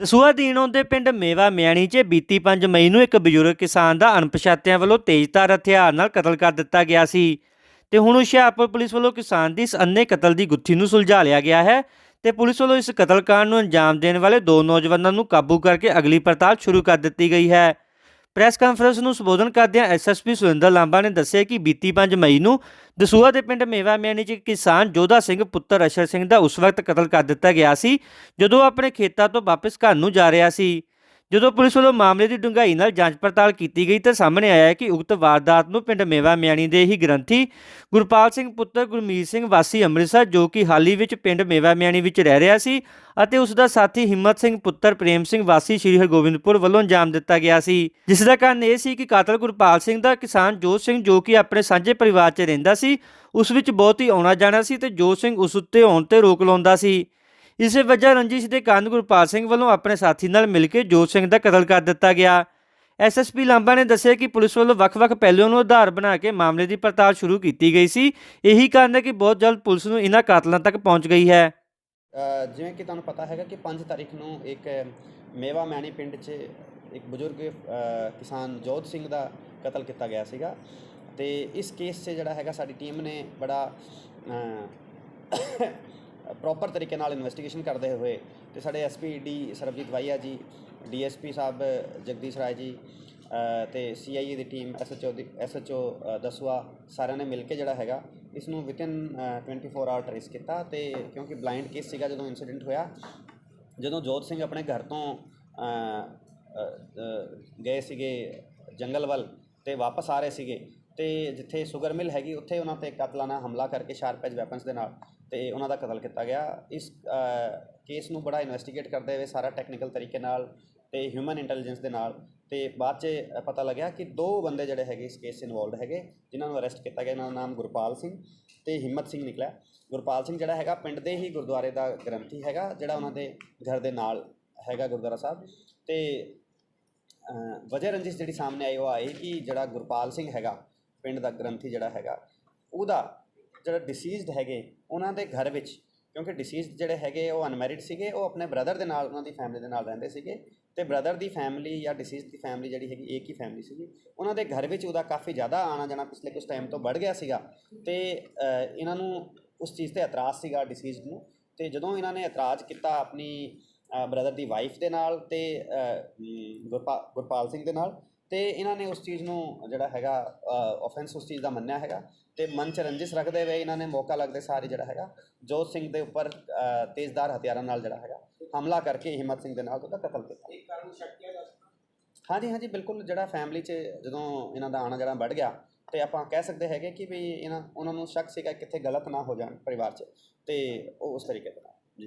ਦਸੂਹਾ ਦੀਨੋਂ ਦੇ ਪਿੰਡ ਮੇਵਾ ਮਿਆਣੀ 'ਚ ਬੀਤੀ 5 ਮਈ ਨੂੰ ਇੱਕ ਬਜ਼ੁਰਗ ਕਿਸਾਨ ਦਾ ਅਣਪਛਾਤਿਆਂ ਵੱਲੋਂ ਤੇਜ਼ਧਾਰ ਹਥਿਆਰ ਨਾਲ ਕਤਲ ਕਰ ਦਿੱਤਾ ਗਿਆ ਸੀ ਤੇ ਹੁਣ ਹੁਸ਼ਿਆਰਪੁਰ ਪੁਲਿਸ ਵੱਲੋਂ ਕਿਸਾਨ ਦੀ ਇਸ ਅੰਨੇ ਕਤਲ ਦੀ ਗੁੱਥੀ ਨੂੰ ਸੁਲਝਾ ਲਿਆ ਗਿਆ ਹੈ ਤੇ ਪੁਲਿਸ ਵੱਲੋਂ ਇਸ ਕਤਲकांड ਨੂੰ ਅੰਜਾਮ ਦੇਣ ਵਾਲੇ ਦੋ ਨੌਜਵਾਨਾਂ ਨੂੰ ਕਾਬੂ ਕਰਕੇ ਅਗਲੀ ਪੜਤਾਲ ਸ਼ੁਰੂ ਕਰ ਦਿੱਤੀ ਗਈ ਹੈ। ਪ੍ਰੈਸ ਕਾਨਫਰੰਸ ਨੂੰ ਸੰਬੋਧਨ ਕਰਦਿਆਂ ਐਸਐਸਪੀ ਸੁਰਿੰਦਰ ਲਾਂਬਾ ਨੇ ਦੱਸਿਆ ਕਿ ਬੀਤੀ 5 ਮਈ ਨੂੰ ਦਸੂਹਾ ਦੇ ਪਿੰਡ ਮੇਵਾ ਮਿਆਣੀ 'ਚ ਕਿਸਾਨ ਜੋਧਾ ਸਿੰਘ ਪੁੱਤਰ ਅਸ਼ਰ ਸਿੰਘ ਦਾ ਉਸ ਵਕਤ ਕਤਲ ਕਰ ਦਿੱਤਾ ਗਿਆ ਸੀ, ਜਦੋਂ ਉਹ ਆਪਣੇ ਖੇਤਾਂ ਤੋਂ ਵਾਪਸ ਘਰ ਨੂੰ ਜਾ ਰਿਹਾ ਸੀ। ਜਦੋਂ ਪੁਲਿਸ ਵੱਲੋਂ ਮਾਮਲੇ ਦੀ ਡੂੰਘਾਈ ਨਾਲ ਜਾਂਚ ਪੜਤਾਲ ਕੀਤੀ ਗਈ ਤਾਂ ਸਾਹਮਣੇ ਆਇਆ ਕਿ ਉਕਤ ਵਾਰਦਾਤ ਨੂੰ ਪਿੰਡ ਮੇਵਾ ਮਿਆਣੀ ਦੇ ਹੀ ਗ੍ਰੰਥੀ ਗੁਰਪਾਲ ਸਿੰਘ ਪੁੱਤਰ ਗੁਰਮੀਤ ਸਿੰਘ ਵਾਸੀ ਅੰਮ੍ਰਿਤਸਰ, ਜੋ ਕਿ ਹਾਲ ਹੀ ਵਿੱਚ ਪਿੰਡ ਮੇਵਾ ਮਿਆਣੀ ਵਿੱਚ ਰਹਿ ਰਿਹਾ ਸੀ ਅਤੇ ਉਸ ਦਾ ਸਾਥੀ ਹਿੰਮਤ ਸਿੰਘ ਪੁੱਤਰ ਪ੍ਰੇਮ ਸਿੰਘ ਵਾਸੀ ਸ਼੍ਰੀ ਹਰਗੋਬਿੰਦਪੁਰ ਵੱਲੋਂ ਅੰਜਾਮ ਦਿੱਤਾ ਗਿਆ ਸੀ। ਜਿਸ ਦਾ ਕਾਰਨ ਇਹ ਸੀ ਕਿ ਕਾਤਲ ਗੁਰਪਾਲ ਸਿੰਘ ਦਾ ਕਿਸਾਨ ਜੋਤ ਸਿੰਘ, ਜੋ ਕਿ ਆਪਣੇ ਸਾਂਝੇ ਪਰਿਵਾਰ 'ਚ ਰਹਿੰਦਾ ਸੀ, ਉਸ ਵਿੱਚ ਬਹੁਤ ਹੀ ਆਉਣਾ ਜਾਣਾ ਸੀ ਤੇ ਜੋਤ ਸਿੰਘ ਉਸ ਉੱਤੇ ਆਉਣ ਤੇ ਰੋਕ ਲਾਉਂਦਾ ਸੀ। ਇਸੇ ਵਜ੍ਹਾ ਰੰਜਿਸ਼ ਦੇ ਕਾਰਨ ਗੁਰਪਾਲ ਸਿੰਘ ਵੱਲੋਂ ਆਪਣੇ ਸਾਥੀ ਨਾਲ ਮਿਲ ਕੇ ਜੋਤ ਸਿੰਘ ਦਾ ਕਤਲ ਕਰ ਦਿੱਤਾ ਗਿਆ। ਐਸਐਸਪੀ ਲਾਂਬਾ ਨੇ ਦੱਸਿਆ ਕਿ ਪੁਲਿਸ ਵੱਲੋਂ ਵੱਖ-ਵੱਖ ਪਹਿਲੂਆਂ ਨੂੰ ਆਧਾਰ ਬਣਾ ਕੇ ਮਾਮਲੇ ਦੀ ਪੜਤਾਲ ਸ਼ੁਰੂ ਕੀਤੀ ਗਈ ਸੀ। ਇਹੀ ਕਾਰਨ ਹੈ ਕਿ ਬਹੁਤ ਜਲਦ ਪੁਲਿਸ ਨੂੰ ਇਹਨਾਂ ਕਾਤਲਾਂ ਤੱਕ ਪਹੁੰਚ ਗਈ ਹੈ। ਜਿਵੇਂ ਕਿ ਤੁਹਾਨੂੰ ਪਤਾ ਹੈਗਾ ਕਿ 5 ਤਾਰੀਖ ਨੂੰ ਇੱਕ ਮੇਵਾ ਮੈਣੀ ਪਿੰਡ 'ਚ ਇੱਕ ਬਜ਼ੁਰਗ ਕਿਸਾਨ ਜੋਤ ਸਿੰਘ ਦਾ ਕਤਲ ਕੀਤਾ ਗਿਆ ਸੀਗਾ। ਤੇ ਇਸ ਕੇਸ 'ਚ ਜਿਹੜਾ ਹੈਗਾ ਸਾਡੀ ਟੀਮ ਨੇ ਬੜਾ ਪ੍ਰੋਪਰ ਤਰੀਕੇ ਨਾਲ ਇਨਵੈਸਟੀਗੇਸ਼ਨ ਕਰਦੇ ਹੋਏ ਤੇ ਸਾਡੇ ਐਸਪੀ ਡੀ ਸਰਬਜੀਤ ਵਾਈਆ ਜੀ ਡੀਐਸਪੀ ਸਾਹਿਬ ਜਗਦੀਸ਼ ਰਾਏ ਜੀ ਅ, ਤੇ ਸੀਆਈਏ ਦੀ ਟੀਮ ਐਸਐਚਓ ਦੀ ਐਸਐਚਓ ਦਸਵਾ ਸਾਰਿਆਂ ਨੇ ਮਿਲ ਕੇ ਜਿਹੜਾ ਹੈਗਾ ਇਸ ਨੂੰ ਵਿਦਿਨ 24 ਆਵਰ ਟ੍ਰੇਸ ਕੀਤਾ ਤੇ ਕਿਉਂਕਿ ਬਲਾਈਂਡ ਕੇਸ ਸੀਗਾ ਜਦੋਂ ਇਨਸੀਡੈਂਟ ਹੋਇਆ ਜਦੋਂ ਜੋਤ ਸਿੰਘ ਆਪਣੇ ਘਰ ਤੋਂ ਗਏ ਸੀਗੇ ਜੰਗਲ ਵੱਲ ਤੇ ਵਾਪਸ ਆ ਰਹੇ ਸੀਗੇ ਤੇ ਜਿੱਥੇ ਸ਼ੂਗਰ ਮਿਲ ਹੈਗੀ, ਉੱਥੇ ਉਹਨਾਂ ਤੇ ਕਤਲਾਨਾ ਹਮਲਾ ਕਰਕੇ ਸ਼ਾਰਪ ਐਜ ਵੈਪਨਸ ਦੇ ਨਾਲ ਤੇ ਉਹਨਾਂ ਦਾ ਕਤਲ ਕੀਤਾ ਗਿਆ। ਇਸ ਕੇਸ ਨੂੰ ਬੜਾ ਇਨਵੈਸਟੀਗੇਟ ਕਰਦੇ ਹੋਏ ਸਾਰਾ ਟੈਕਨੀਕਲ ਤਰੀਕੇ ਨਾਲ ਤੇ ਹਿਊਮਨ ਇੰਟੈਲੀਜੈਂਸ ਦੇ ਨਾਲ ਤੇ ਬਾਅਦ 'ਚ ਪਤਾ ਲੱਗਿਆ ਕਿ ਦੋ ਬੰਦੇ ਜਿਹੜੇ ਹੈਗੇ ਇਸ ਕੇਸ 'ਚ ਇਨਵੋਲਡ ਹੈਗੇ, ਜਿਨ੍ਹਾਂ ਨੂੰ ਅਰੈਸਟ ਕੀਤਾ ਗਿਆ, ਇਹਨਾਂ ਦਾ ਨਾਮ ਗੁਰਪਾਲ ਸਿੰਘ ਤੇ ਹਿੰਮਤ ਸਿੰਘ ਨਿਕਲਿਆ। ਗੁਰਪਾਲ ਸਿੰਘ ਜਿਹੜਾ ਹੈਗਾ ਪਿੰਡ ਦੇ ਹੀ ਗੁਰਦੁਆਰੇ ਦਾ ਗ੍ਰੰਥੀ ਹੈਗਾ, ਜਿਹੜਾ ਉਹਨਾਂ ਦੇ ਘਰ ਦੇ ਨਾਲ ਹੈਗਾ ਗੁਰਦੁਆਰਾ ਸਾਹਿਬ ਤੇ ਵਜੇ ਰੰਜਿਸ਼ ਜਿਹੜੀ ਸਾਹਮਣੇ ਆਈ ਉਹ ਆਈ ਕਿ ਜਿਹੜਾ ਗੁਰਪਾਲ ਸਿੰਘ ਹੈਗਾ ਪਿੰਡ ਦਾ ਗ੍ਰੰਥੀ ਜਿਹੜਾ ਹੈਗਾ ਉਹਦਾ ਜਿਹੜਾ ਡਿਸੀਜ਼ਡ ਹੈਗੇ ਉਹਨਾਂ ਦੇ ਘਰ ਵਿੱਚ ਕਿਉਂਕਿ ਡਿਸੀਜ਼ਡ ਜਿਹੜੇ ਹੈਗੇ ਉਹ ਅਨਮੈਰਿਡ ਸੀਗੇ ਉਹ ਆਪਣੇ ਬ੍ਰਦਰ ਦੇ ਨਾਲ ਉਹਨਾਂ ਦੀ ਫੈਮਿਲੀ ਦੇ ਨਾਲ ਰਹਿੰਦੇ ਸੀਗੇ ਤੇ ਬ੍ਰਦਰ ਦੀ ਫੈਮਿਲੀ ਜਾਂ ਡਿਸੀਜ਼ਡ ਦੀ ਫੈਮਿਲੀ ਜਿਹੜੀ ਹੈਗੀ ਇੱਕ ਹੀ ਫੈਮਿਲੀ ਸੀਗੀ ਉਹਨਾਂ ਦੇ ਘਰ ਵਿੱਚ ਉਹਦਾ ਕਾਫੀ ਜ਼ਿਆਦਾ ਆਣਾ ਜਾਣਾ ਪਿਛਲੇ ਕੁਝ ਟਾਈਮ ਤੋਂ ਵੱਧ ਗਿਆ ਸੀਗਾ ਤੇ ਇਹਨਾਂ ਨੂੰ ਉਸ ਚੀਜ਼ ਤੇ ਇਤਰਾਜ਼ ਸੀਗਾ ਡਿਸੀਜ਼ਡ ਨੂੰ ਤੇ ਜਦੋਂ ਇਹਨਾਂ ਨੇ ਇਤਰਾਜ਼ ਕੀਤਾ ਆਪਣੀ ਬ੍ਰਦਰ ਦੀ ਵਾਈਫ ਦੇ ਨਾਲ ਤੇ ਅ, ਗੁਰਪਾਲ ਸਿੰਘ ਦੇ ਨਾਲ ਤੇ ਇਹਨਾਂ ਨੇ ਉਸ ਚੀਜ਼ ਨੂੰ ਜਿਹੜਾ ਹੈਗਾ ਆਫੈਂਸ ਉਸ ਚੀਜ਼ ਦਾ ਮੰਨਿਆ ਹੈਗਾ ਤੇ ਮਨ ਚ ਰੰਜਿਸ਼ ਰੱਖਦੇ ਹੋਏ ਇਹਨਾਂ ਨੇ ਮੌਕਾ ਲੱਗਦੇ ਸਾਰੀ ਜਿਹੜਾ ਹੈਗਾ ਜੋਤ ਸਿੰਘ ਦੇ ਉੱਪਰ ਅ, ਤੇਜ਼ਧਾਰ ਹਥਿਆਰਾਂ ਨਾਲ ਜਿਹੜਾ ਹੈਗਾ ਹਮਲਾ ਕਰਕੇ ਹਿੰਮਤ ਸਿੰਘ ਦੇ ਨਾਲ ਉਹਦਾ ਕਤਲ ਕੀਤਾ। ਹਾਂਜੀ ਹਾਂਜੀ ਬਿਲਕੁਲ ਜਿਹੜਾ ਫੈਮਿਲੀ 'ਚ ਜਦੋਂ ਇਹਨਾਂ ਦਾ ਆਣਾ ਜਿਹੜਾ ਵੱਧ ਗਿਆ ਤੇ ਆਪਾਂ ਕਹਿ ਸਕਦੇ ਹੈਗੇ ਕਿ ਵੀ ਇਹਨਾਂ ਉਹਨਾਂ ਨੂੰ ਸ਼ੱਕ ਸੀਗਾ ਕਿੱਥੇ ਗਲਤ ਨਾ ਹੋ ਜਾਣ ਪਰਿਵਾਰ 'ਚ ਤੇ ਉਹ ਉਸ ਤਰੀਕੇ ਦੇ ਨਾਲ। ਜੀ।